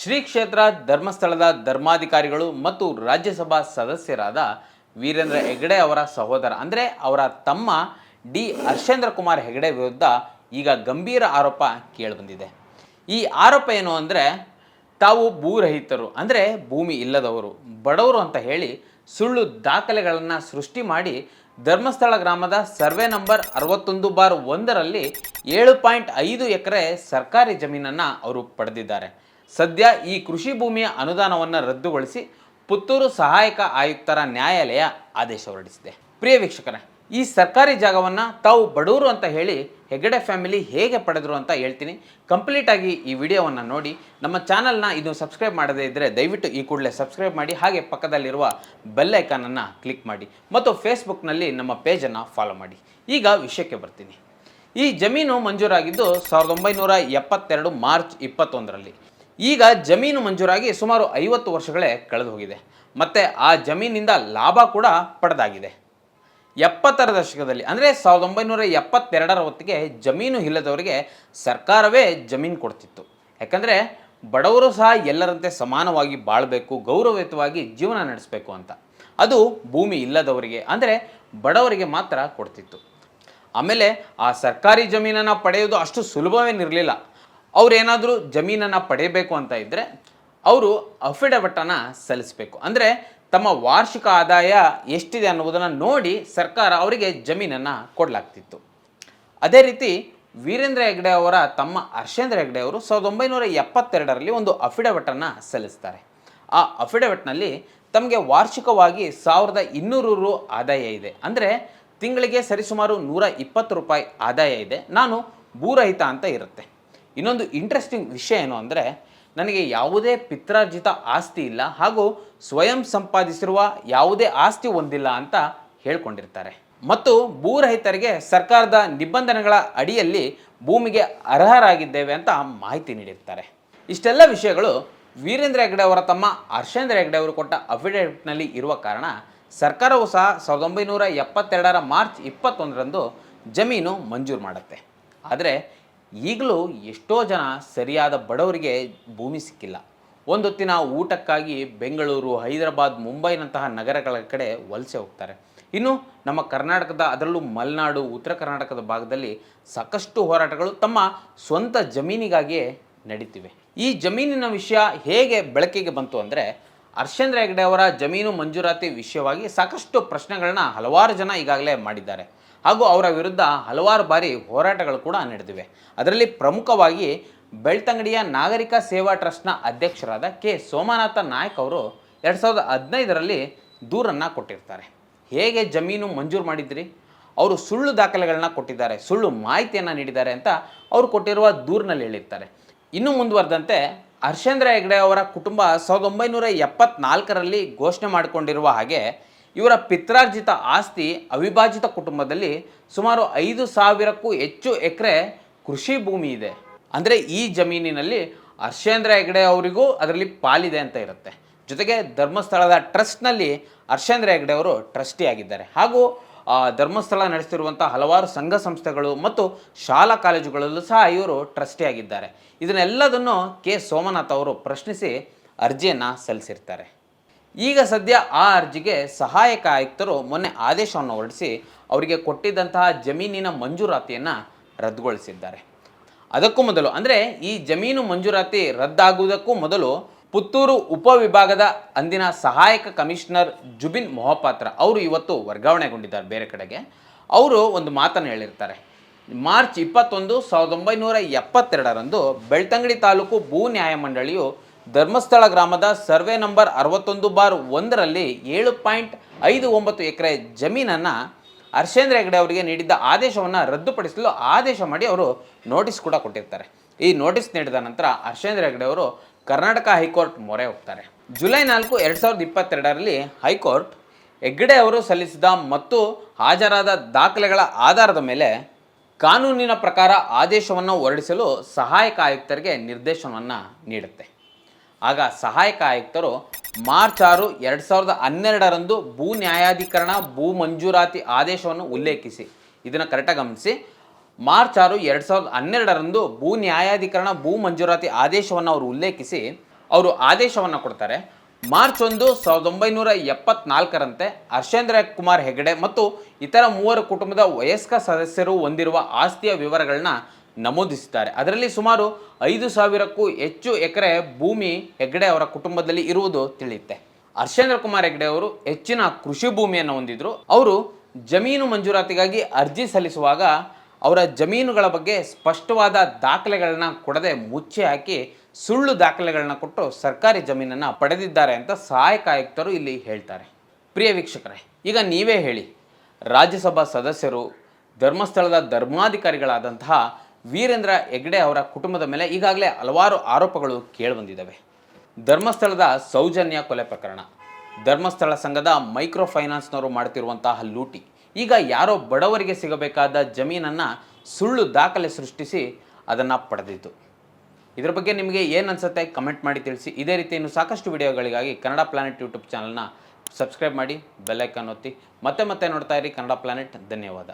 ಶ್ರೀ ಕ್ಷೇತ್ರ ಧರ್ಮಸ್ಥಳದ ಧರ್ಮಾಧಿಕಾರಿಗಳು ಮತ್ತು ರಾಜ್ಯಸಭಾ ಸದಸ್ಯರಾದ ವೀರೇಂದ್ರ ಹೆಗಡೆ ಅವರ ಸಹೋದರ, ಅಂದರೆ ಅವರ ತಮ್ಮ ಡಿ ಹರ್ಷೇಂದ್ರ ಕುಮಾರ್ ಹೆಗಡೆ ವಿರುದ್ಧ ಈಗ ಗಂಭೀರ ಆರೋಪ ಕೇಳಿಬಂದಿದೆ ಈ ಆರೋಪ ಏನು ಅಂದರೆ, ತಾವು ಭೂರಹಿತರು ಅಂದರೆ ಭೂಮಿ ಇಲ್ಲದವರು, ಬಡವರು ಅಂತ ಹೇಳಿ ಸುಳ್ಳು ದಾಖಲೆಗಳನ್ನು ಸೃಷ್ಟಿ ಮಾಡಿ ಧರ್ಮಸ್ಥಳ ಗ್ರಾಮದ ಸರ್ವೆ ನಂಬರ್ ಅರವತ್ತೊಂದು ಬಾರ್ ಒಂದರಲ್ಲಿ ಏಳು ಪಾಯಿಂಟ್ ಐದು ಎಕರೆ ಸರ್ಕಾರಿ ಜಮೀನನ್ನು ಅವರು ಪಡೆದಿದ್ದಾರೆ. ಸದ್ಯ ಈ ಕೃಷಿ ಭೂಮಿಯ ಅನುದಾನವನ್ನು ರದ್ದುಗೊಳಿಸಿ ಪುತ್ತೂರು ಸಹಾಯಕ ಆಯುಕ್ತರ ನ್ಯಾಯಾಲಯ ಆದೇಶ ಹೊರಡಿಸಿದೆ. ಪ್ರಿಯ ವೀಕ್ಷಕರೇ, ಈ ಸರ್ಕಾರಿ ಜಾಗವನ್ನು ತಾವು ಬಡವರು ಅಂತ ಹೇಳಿ ಹೆಗಡೆ ಫ್ಯಾಮಿಲಿ ಹೇಗೆ ಪಡೆದರು ಅಂತ ಹೇಳ್ತೀನಿ. ಕಂಪ್ಲೀಟಾಗಿ ಈ ವಿಡಿಯೋವನ್ನು ನೋಡಿ. ನಮ್ಮ ಚಾನಲ್ನ ಇದು ಸಬ್ಸ್ಕ್ರೈಬ್ ಮಾಡದೇ ಇದ್ದರೆ ದಯವಿಟ್ಟು ಈ ಕೂಡಲೇ ಸಬ್ಸ್ಕ್ರೈಬ್ ಮಾಡಿ. ಹಾಗೆ ಪಕ್ಕದಲ್ಲಿರುವ ಬೆಲ್ಲೈಕಾನನ್ನು ಕ್ಲಿಕ್ ಮಾಡಿ ಮತ್ತು ಫೇಸ್ಬುಕ್ನಲ್ಲಿ ನಮ್ಮ ಪೇಜನ್ನು ಫಾಲೋ ಮಾಡಿ. ಈಗ ವಿಷಯಕ್ಕೆ ಬರ್ತೀನಿ. ಈ ಜಮೀನು ಮಂಜೂರಾಗಿದ್ದು ಸಾವಿರದ ಒಂಬೈನೂರ ಎಪ್ಪತ್ತೆರಡು ಮಾರ್ಚ್ ಇಪ್ಪತ್ತೊಂದರಲ್ಲಿ. ಈಗ ಜಮೀನು ಮಂಜೂರಾಗಿ ಸುಮಾರು ಐವತ್ತು ವರ್ಷಗಳೇ ಕಳೆದು ಹೋಗಿದೆ. ಮತ್ತು ಆ ಜಮೀನಿಂದ ಲಾಭ ಕೂಡ ಪಡೆದಾಗಿದೆ. ಎಪ್ಪತ್ತರ ದಶಕದಲ್ಲಿ, ಅಂದರೆ ಸಾವಿರದ ಒಂಬೈನೂರ ಎಪ್ಪತ್ತೆರಡರ ಹೊತ್ತಿಗೆ ಜಮೀನು ಇಲ್ಲದವರಿಗೆ ಸರ್ಕಾರವೇ ಜಮೀನು ಕೊಡ್ತಿತ್ತು. ಯಾಕಂದರೆ ಬಡವರು ಸಹ ಎಲ್ಲರಂತೆ ಸಮಾನವಾಗಿ ಬಾಳಬೇಕು, ಗೌರವಯುತವಾಗಿ ಜೀವನ ನಡೆಸಬೇಕು ಅಂತ. ಅದು ಭೂಮಿ ಇಲ್ಲದವರಿಗೆ, ಅಂದರೆ ಬಡವರಿಗೆ ಮಾತ್ರ ಕೊಡ್ತಿತ್ತು. ಆಮೇಲೆ ಆ ಸರ್ಕಾರಿ ಜಮೀನನ್ನು ಪಡೆಯೋದು ಅಷ್ಟು ಸುಲಭವೇನಿರಲಿಲ್ಲ. ಅವ್ರೇನಾದರೂ ಜಮೀನನ್ನು ಪಡೆಯಬೇಕು ಅಂತ ಇದ್ದರೆ ಅವರು ಅಫಿಡವಿಟನ್ನು ಸಲ್ಲಿಸಬೇಕು. ಅಂದರೆ ತಮ್ಮ ವಾರ್ಷಿಕ ಆದಾಯ ಎಷ್ಟಿದೆ ಅನ್ನುವುದನ್ನು ನೋಡಿ ಸರ್ಕಾರ ಅವರಿಗೆ ಜಮೀನನ್ನು ಕೊಡಲಾಗ್ತಿತ್ತು. ಅದೇ ರೀತಿ ವೀರೇಂದ್ರ ಹೆಗ್ಡೆ ಅವರ ತಮ್ಮ ಹರ್ಷೇಂದ್ರ ಹೆಗ್ಡೆ ಅವರು ಸಾವಿರದ ಒಂಬೈನೂರ ಎಪ್ಪತ್ತೆರಡರಲ್ಲಿ ಒಂದು ಅಫಿಡವಿಟನ್ನು ಸಲ್ಲಿಸ್ತಾರೆ. ಆ ಅಫಿಡವಿಟ್ನಲ್ಲಿ ತಮಗೆ ವಾರ್ಷಿಕವಾಗಿ ಸಾವಿರದ ಇನ್ನೂರು ರು ಆದಾಯ ಇದೆ. ಅಂದರೆ ತಿಂಗಳಿಗೆ ಸರಿಸುಮಾರು ನೂರ ಇಪ್ಪತ್ತು ರೂಪಾಯಿ ಆದಾಯ ಇದೆ. ನಾನು ಭೂರಹಿತ ಅಂತ ಇರುತ್ತೆ. ಇನ್ನೊಂದು ಇಂಟ್ರೆಸ್ಟಿಂಗ್ ವಿಷಯ ಏನು ಅಂದರೆ, ನನಗೆ ಯಾವುದೇ ಪಿತ್ರಾರ್ಜಿತ ಆಸ್ತಿ ಇಲ್ಲ, ಹಾಗೂ ಸ್ವಯಂ ಸಂಪಾದಿಸಿರುವ ಯಾವುದೇ ಆಸ್ತಿ ಹೊಂದಿಲ್ಲ ಅಂತ ಹೇಳ್ಕೊಂಡಿರ್ತಾರೆ. ಮತ್ತು ಭೂರಹಿತರಿಗೆ ಸರ್ಕಾರದ ನಿಬಂಧನೆಗಳ ಅಡಿಯಲ್ಲಿ ಭೂಮಿಗೆ ಅರ್ಹರಾಗಿದ್ದೇವೆ ಅಂತ ಮಾಹಿತಿ ನೀಡಿರ್ತಾರೆ. ಇಷ್ಟೆಲ್ಲ ವಿಷಯಗಳು ವೀರೇಂದ್ರ ಹೆಗ್ಡೆ ಅವರ ತಮ್ಮ ಹರ್ಷೇಂದ್ರ ಹೆಗ್ಡೆ ಅವರು ಕೊಟ್ಟ ಅಫಿಡವಿಟ್ನಲ್ಲಿ ಇರುವ ಕಾರಣ, ಸರ್ಕಾರವು ಸಹ ಸಾವಿರದ ಒಂಬೈನೂರ ಎಪ್ಪತ್ತೆರಡರ ಮಾರ್ಚ್ ಇಪ್ಪತ್ತೊಂದರಂದು ಜಮೀನು ಮಂಜೂರು ಮಾಡುತ್ತೆ. ಆದರೆ ಈಗಲೂ ಎಷ್ಟೋ ಜನ ಸರಿಯಾದ ಬಡವರಿಗೆ ಭೂಮಿ ಸಿಕ್ಕಿಲ್ಲ. ಒಂದೊತ್ತಿನ ಊಟಕ್ಕಾಗಿ ಬೆಂಗಳೂರು, ಹೈದರಾಬಾದ್, ಮುಂಬೈನಂತಹ ನಗರಗಳ ಕಡೆ ವಲಸೆ ಹೋಗ್ತಾರೆ. ಇನ್ನು ನಮ್ಮ ಕರ್ನಾಟಕದ, ಅದರಲ್ಲೂ ಮಲೆನಾಡು, ಉತ್ತರ ಕರ್ನಾಟಕದ ಭಾಗದಲ್ಲಿ ಸಾಕಷ್ಟು ಹೋರಾಟಗಳು ತಮ್ಮ ಸ್ವಂತ ಜಮೀನಿಗಾಗಿಯೇ ನಡೀತಿವೆ. ಈ ಜಮೀನಿನ ವಿಷಯ ಹೇಗೆ ಬೆಳಕಿಗೆ ಬಂತು ಅಂದರೆ, ಹರ್ಷೇಂದ್ರ ಹೆಗ್ಡೆ ಅವರ ಜಮೀನು ಮಂಜೂರಾತಿ ವಿಷಯವಾಗಿ ಸಾಕಷ್ಟು ಪ್ರಶ್ನೆಗಳನ್ನ ಹಲವಾರು ಜನ ಈಗಾಗಲೇ ಮಾಡಿದ್ದಾರೆ. ಹಾಗೂ ಅವರ ವಿರುದ್ಧ ಹಲವಾರು ಬಾರಿ ಹೋರಾಟಗಳು ಕೂಡ ನಡೆದಿವೆ. ಅದರಲ್ಲಿ ಪ್ರಮುಖವಾಗಿ ಬೆಳ್ತಂಗಡಿಯ ನಾಗರಿಕ ಸೇವಾ ಟ್ರಸ್ಟ್ನ ಅಧ್ಯಕ್ಷರಾದ ಕೆ. ಸೋಮನಾಥ ನಾಯಕ್ ಅವರು ಎರಡು ಸಾವಿರದ ಹದಿನೈದರಲ್ಲಿ ದೂರನ್ನು ಕೊಟ್ಟಿರ್ತಾರೆ. ಹೇಗೆ ಜಮೀನು ಮಂಜೂರು ಮಾಡಿದ್ರಿ? ಅವರು ಸುಳ್ಳು ದಾಖಲೆಗಳನ್ನ ಕೊಟ್ಟಿದ್ದಾರೆ, ಸುಳ್ಳು ಮಾಹಿತಿಯನ್ನು ನೀಡಿದ್ದಾರೆ ಅಂತ ಅವರು ಕೊಟ್ಟಿರುವ ದೂರಿನಲ್ಲಿ ಹೇಳಿರ್ತಾರೆ. ಇನ್ನು ಮುಂದುವರೆದಂತೆ ಹರ್ಷೇಂದ್ರ ಹೆಗ್ಡೆ ಅವರ ಕುಟುಂಬ ಸಾವಿರದ ಒಂಬೈನೂರ ಎಪ್ಪತ್ನಾಲ್ಕರಲ್ಲಿ ಘೋಷಣೆ ಮಾಡಿಕೊಂಡಿರುವ ಹಾಗೆ ಇವರ ಪಿತ್ರಾರ್ಜಿತ ಆಸ್ತಿ ಅವಿಭಾಜಿತ ಕುಟುಂಬದಲ್ಲಿ ಸುಮಾರು ಐದು ಸಾವಿರಕ್ಕೂ ಹೆಚ್ಚು ಎಕರೆ ಕೃಷಿ ಭೂಮಿ ಇದೆ. ಅಂದರೆ ಈ ಜಮೀನಿನಲ್ಲಿ ಹರ್ಷೇಂದ್ರ ಹೆಗ್ಡೆ ಅವರಿಗೂ ಅದರಲ್ಲಿ ಪಾಲಿದೆ ಅಂತ ಇರುತ್ತೆ. ಜೊತೆಗೆ ಧರ್ಮಸ್ಥಳದ ಟ್ರಸ್ಟ್ನಲ್ಲಿ ಹರ್ಷೇಂದ್ರ ಹೆಗ್ಡೆ ಅವರು ಟ್ರಸ್ಟಿ ಆಗಿದ್ದಾರೆ. ಹಾಗೂ ಧರ್ಮಸ್ಥಳ ನಡೆಸ್ತಿರುವಂಥ ಹಲವಾರು ಸಂಘ ಸಂಸ್ಥೆಗಳು ಮತ್ತು ಶಾಲಾ ಕಾಲೇಜುಗಳಲ್ಲೂ ಸಹ ಇವರು ಟ್ರಸ್ಟಿ ಆಗಿದ್ದಾರೆ. ಇದನ್ನೆಲ್ಲದನ್ನು ಕೆ. ಸೋಮನಾಥ್ ಅವರು ಪ್ರಶ್ನಿಸಿ ಅರ್ಜಿಯನ್ನು ಸಲ್ಲಿಸಿರ್ತಾರೆ. ಈಗ ಸದ್ಯ ಆ ಅರ್ಜಿಗೆ ಸಹಾಯಕ ಆಯುಕ್ತರು ಮೊನ್ನೆ ಆದೇಶವನ್ನು ಹೊರಡಿಸಿ ಅವರಿಗೆ ಕೊಟ್ಟಿದ್ದಂತಹ ಜಮೀನಿನ ಮಂಜೂರಾತಿಯನ್ನು ರದ್ದುಗೊಳಿಸಿದ್ದಾರೆ. ಅದಕ್ಕೂ ಮೊದಲು, ಅಂದರೆ ಈ ಜಮೀನು ಮಂಜೂರಾತಿ ರದ್ದಾಗುವುದಕ್ಕೂ ಮೊದಲು ಪುತ್ತೂರು ಉಪವಿಭಾಗದ ಅಂದಿನ ಸಹಾಯಕ ಕಮಿಷನರ್ ಜುಬಿನ್ ಮೊಹಪಾತ್ರ ಅವರು ಇವತ್ತು ವರ್ಗಾವಣೆಗೊಂಡಿದ್ದಾರೆ ಬೇರೆ ಕಡೆಗೆ. ಅವರು ಒಂದು ಮಾತನ್ನು ಹೇಳಿರ್ತಾರೆ. ಮಾರ್ಚ್ ಇಪ್ಪತ್ತೊಂದು ಸಾವಿರದ ಒಂಬೈನೂರ ಎಪ್ಪತ್ತೆರಡರಂದು ಬೆಳ್ತಂಗಡಿ ತಾಲೂಕು ಭೂ ನ್ಯಾಯಮಂಡಳಿಯು ಧರ್ಮಸ್ಥಳ ಗ್ರಾಮದ ಸರ್ವೆ ನಂಬರ್ ಅರವತ್ತೊಂದು ಬಾರ್ ಒಂದರಲ್ಲಿ ಏಳು ಪಾಯಿಂಟ್ ಐದು ಒಂಬತ್ತು ಎಕರೆ ಜಮೀನನ್ನು ಹರ್ಷೇಂದ್ರ ಹೆಗಡೆ ಅವರಿಗೆ ನೀಡಿದ್ದ ಆದೇಶವನ್ನು ರದ್ದುಪಡಿಸಲು ಆದೇಶ ಮಾಡಿ ಅವರು ನೋಟಿಸ್ ಕೂಡ ಕೊಟ್ಟಿರ್ತಾರೆ. ಈ ನೋಟಿಸ್ ನೀಡಿದ ನಂತರ ಹರ್ಷೇಂದ್ರ ಹೆಗಡೆ ಅವರು ಕರ್ನಾಟಕ ಹೈಕೋರ್ಟ್ ಮೊರೆ ಹೋಗ್ತಾರೆ. ಜುಲೈ ನಾಲ್ಕು ಎರಡು ಸಾವಿರದ ಇಪ್ಪತ್ತೆರಡರಲ್ಲಿ ಹೈಕೋರ್ಟ್ ಹೆಗ್ಡೆ ಅವರು ಸಲ್ಲಿಸಿದ ಮತ್ತು ಹಾಜರಾದ ದಾಖಲೆಗಳ ಆಧಾರದ ಮೇಲೆ ಕಾನೂನಿನ ಪ್ರಕಾರ ಆದೇಶವನ್ನು ಹೊರಡಿಸಲು ಸಹಾಯಕ ಆಯುಕ್ತರಿಗೆ ನಿರ್ದೇಶನವನ್ನು ನೀಡುತ್ತೆ. ಆಗ ಸಹಾಯಕ ಆಯುಕ್ತರು ಮಾರ್ಚ್ ಆರು ಎರಡು ಸಾವಿರದ ಹನ್ನೆರಡರಂದು ಭೂ ನ್ಯಾಯಾಧಿಕರಣ, ಭೂ ಮಂಜೂರಾತಿ ಆದೇಶವನ್ನು ಉಲ್ಲೇಖಿಸಿ. ಇದನ್ನು ಕರೆಕ್ಟಾಗಿ ಗಮನಿಸಿ. ಮಾರ್ಚ್ ಆರು ಎರಡು ಸಾವಿರದ ಹನ್ನೆರಡರಂದು ಭೂ ನ್ಯಾಯಾಧಿಕರಣ, ಭೂ ಮಂಜೂರಾತಿ ಆದೇಶವನ್ನು ಅವರು ಉಲ್ಲೇಖಿಸಿ ಅವರು ಆದೇಶವನ್ನು ಕೊಡ್ತಾರೆ. ಮಾರ್ಚ್ ಒಂದು ಸಾವಿರದ ಒಂಬೈನೂರ ಎಪ್ಪತ್ನಾಲ್ಕರಂತೆ ಹರ್ಷೇಂದ್ರ ಕುಮಾರ್ ಹೆಗಡೆ ಮತ್ತು ಇತರ ಮೂವರು ಕುಟುಂಬದ ವಯಸ್ಕ ಸದಸ್ಯರು ಹೊಂದಿರುವ ಆಸ್ತಿಯ ವಿವರಗಳನ್ನ ನಮೂದಿಸಿದ್ದಾರೆ. ಅದರಲ್ಲಿ ಸುಮಾರು ಐದು ಸಾವಿರಕ್ಕೂ ಹೆಚ್ಚು ಎಕರೆ ಭೂಮಿ ಹೆಗ್ಡೆ ಅವರ ಕುಟುಂಬದಲ್ಲಿ ಇರುವುದು ತಿಳಿಯುತ್ತೆ. ಹರ್ಷೇಂದ್ರ ಕುಮಾರ್ ಹೆಗ್ಡೆ ಅವರು ಹೆಚ್ಚಿನ ಕೃಷಿ ಭೂಮಿಯನ್ನು ಹೊಂದಿದ್ರು. ಅವರು ಜಮೀನು ಮಂಜೂರಾತಿಗಾಗಿ ಅರ್ಜಿ ಸಲ್ಲಿಸುವಾಗ ಅವರ ಜಮೀನುಗಳ ಬಗ್ಗೆ ಸ್ಪಷ್ಟವಾದ ದಾಖಲೆಗಳನ್ನ ಕೊಡದೆ ಮುಚ್ಚಿ ಹಾಕಿ ಸುಳ್ಳು ದಾಖಲೆಗಳನ್ನ ಕೊಟ್ಟು ಸರ್ಕಾರಿ ಜಮೀನನ್ನು ಪಡೆದಿದ್ದಾರೆ ಅಂತ ಸಹಾಯಕ ಆಯುಕ್ತರು ಇಲ್ಲಿ ಹೇಳ್ತಾರೆ. ಪ್ರಿಯ ವೀಕ್ಷಕರೇ, ಈಗ ನೀವೇ ಹೇಳಿ, ರಾಜ್ಯಸಭಾ ಸದಸ್ಯರು, ಧರ್ಮಸ್ಥಳದ ಧರ್ಮಾಧಿಕಾರಿಗಳಾದಂತಹ ವೀರೇಂದ್ರ ಹೆಗ್ಡೆ ಅವರ ಕುಟುಂಬದ ಮೇಲೆ ಈಗಾಗಲೇ ಹಲವಾರು ಆರೋಪಗಳು ಕೇಳಿಬಂದಿದ್ದಾವೆ. ಧರ್ಮಸ್ಥಳದ ಸೌಜನ್ಯ ಕೊಲೆ ಪ್ರಕರಣ. ಧರ್ಮಸ್ಥಳ ಸಂಘದ ಮೈಕ್ರೋ ಫೈನಾನ್ಸ್ನವರು ಮಾಡ್ತಿರುವಂತಹ ಲೂಟಿ. ಈಗ ಯಾರೋ ಬಡವರಿಗೆ ಸಿಗಬೇಕಾದ ಜಮೀನನ್ನು ಸುಳ್ಳು ದಾಖಲೆ ಸೃಷ್ಟಿಸಿ ಅದನ್ನು ಪಡೆದಿತ್ತು ಇದರ ಬಗ್ಗೆ ನಿಮಗೆ ಏನು ಅನ್ಸುತ್ತೆ ಕಮೆಂಟ್ ಮಾಡಿ ತಿಳಿಸಿ. ಇದೇ ರೀತಿ ಇನ್ನು ಸಾಕಷ್ಟು ವಿಡಿಯೋಗಳಿಗಾಗಿ ಕನ್ನಡ ಪ್ಲಾನೆಟ್ ಯೂಟ್ಯೂಬ್ ಚಾನಲ್ನ ಸಬ್ಸ್ಕ್ರೈಬ್ ಮಾಡಿ ಬೆಲ್ಲೈಕನ್ ಒತ್ತಿ. ಮತ್ತೆ ಮತ್ತೆ ನೋಡ್ತಾ ಇರಿ ಕನ್ನಡ ಪ್ಲಾನೆಟ್. ಧನ್ಯವಾದ.